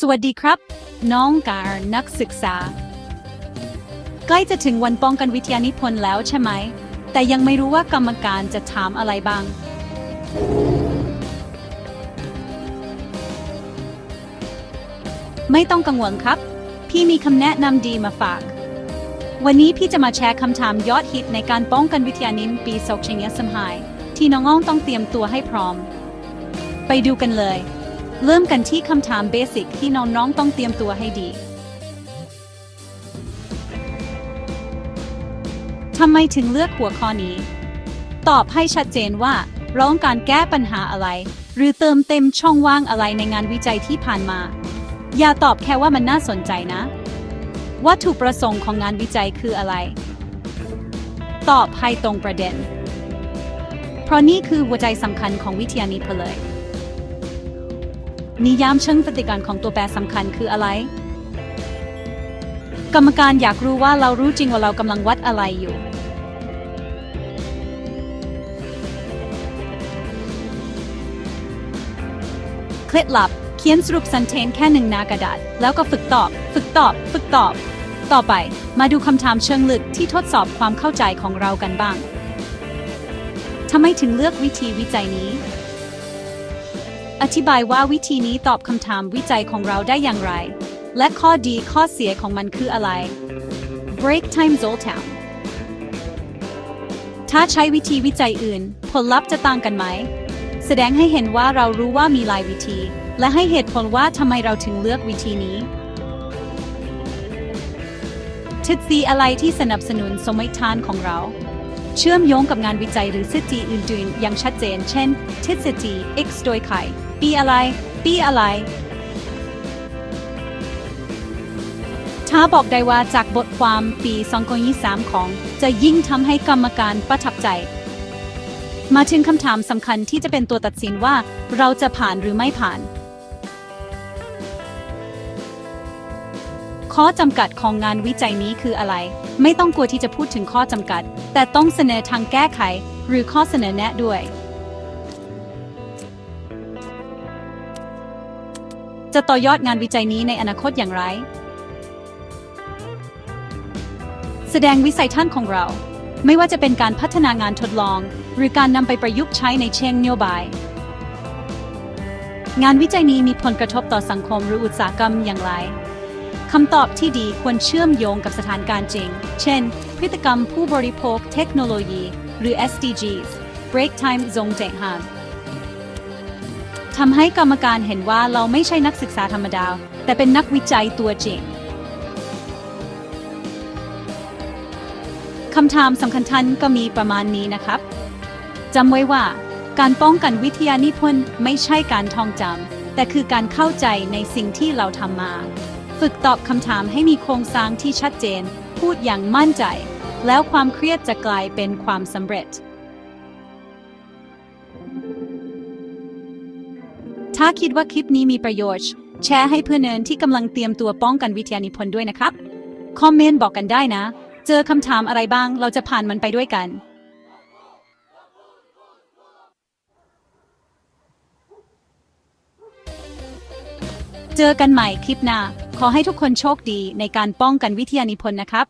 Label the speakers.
Speaker 1: สวัสดีครับ น้องการนักศึกษา ใกล้จะถึงวันป้องกันวิทยานิพนธ์แล้วใช่ไหม แต่ยังไม่รู้ว่ากรรมการจะถามอะไรบ้าง ไม่ต้องกังวลครับ พี่มีคำแนะนำดีมาฝาก วันนี้พี่จะมาแชร์คำถามยอดฮิตในการป้องกันวิทยานิพนธ์ปีศกเชงยสมหาย ที่น้องๆต้องเตรียมตัวให้พร้อม ไปดูกันเลย เริ่มกันที่คำถามเบสิกที่น้องๆต้องเตรียมตัวให้ดีทำไมถึงเลือกหัวข้อนี้ ตอบให้ชัดเจนว่าเราต้องการแก้ปัญหาอะไร หรือเติมเต็มช่องว่างอะไรในงานวิจัยที่ผ่านมา อย่าตอบแค่ว่ามันน่าสนใจนะ วัตถุประสงค์ของงานวิจัยคืออะไร ตอบให้ตรงประเด็น เพราะนี่คือหัวใจสำคัญของวิทยานิพนธ์เลย นิยามเชิงปฏิการของตัวแปรสำคัญคืออะไร กรรมการอยากรู้ว่าเรารู้จริงว่าเรากำลังวัดอะไรอยู่ เคล็ดลับ เขียนสรุปสันเทนแค่หนึ่งหน้ากระดาษ แล้วก็ฝึกตอบ ฝึกตอบ ฝึกตอบ ต่อไปมาดูคำถามเชิงลึกที่ทดสอบความเข้าใจของเรากันบ้างทำไมถึงเลือกวิธีวิจัยนี้ อธิบายว่าวิธีนี้ตอบคำถามวิจัยของเราได้อย่างไร และข้อดีข้อเสียของมันคืออะไร Break time Zoltown ถ้าใช้วิธีวิจัยอื่น ผลลัพธ์จะต่างกันไหม แสดงให้เห็นว่าเรารู้ว่ามีหลายวิธี และให้เหตุผลว่าทำไมเราถึงเลือกวิธีนี้ทฤษฎีอะไรที่สนับสนุนสมมติฐานของเรา เชื่อมโยงกับงานวิจัยหรือทฤษฎีอื่นๆ อย่างชัดเจน เช่นทฤษฎี x โดยใคร ปีอะไร ปีอะไร ถ้าบอกได้ว่าจากบทความปี 2023 ของ จะยิ่งทำให้กรรมการประทับใจ มาถึงคำถามสำคัญที่จะเป็นตัวตัดสินว่าเราจะผ่านหรือไม่ผ่าน ข้อจำกัดของงานวิจัยนี้คืออะไร ไม่ต้องกลัวที่จะพูดถึงข้อจำกัด แต่ต้องเสนอทางแก้ไข หรือข้อเสนอแนะด้วย จะต่อยอดงานวิจัยนี้ในอนาคตอย่างไร แสดงวิสัยทัศน์ของเรา ไม่ว่าจะเป็นการพัฒนางานทดลอง หรือการนำไปประยุกต์ใช้ในเชิงนโยบาย งานวิจัยนี้มีผลกระทบต่อสังคมหรืออุตสาหกรรมอย่างไรคำตอบที่ดีควรเชื่อมโยงกับสถานการณ์จริง เช่น พฤติกรรมผู้บริโภคเทคโนโลยี หรือ SDGs Break Time Zone เจหาน ทำให้กรรมการเห็นว่าเราไม่ใช่นักศึกษาธรรมดา แต่เป็นนักวิจัยตัวจริงคำถามสำคัญทันก็มีประมาณนี้นะครับจำไว้ว่า การป้องกันวิทยานิพนธ์ไม่ใช่การท่องจำแต่คือการเข้าใจในสิ่งที่เราทำมา ฝึกตอบคำถามให้มีโครงสร้างที่ชัดเจน พูดอย่างมั่นใจ แล้วความเครียดจะกลายเป็นความสำเร็จ ถ้าคิดว่าคลิปนี้มีประโยชน์ แชร์ให้เพื่อนเนินที่กำลังเตรียมตัวป้องกันวิทยานิพนธ์ด้วยนะครับ คอมเมนต์บอกกันได้นะ เจอคำถามอะไรบ้างเราจะผ่านมันไปด้วยกันเจอกันใหม่คลิปหน้า ขอให้ทุกคนโชคดีในการป้องกันวิทยานิพนธ์นะครับ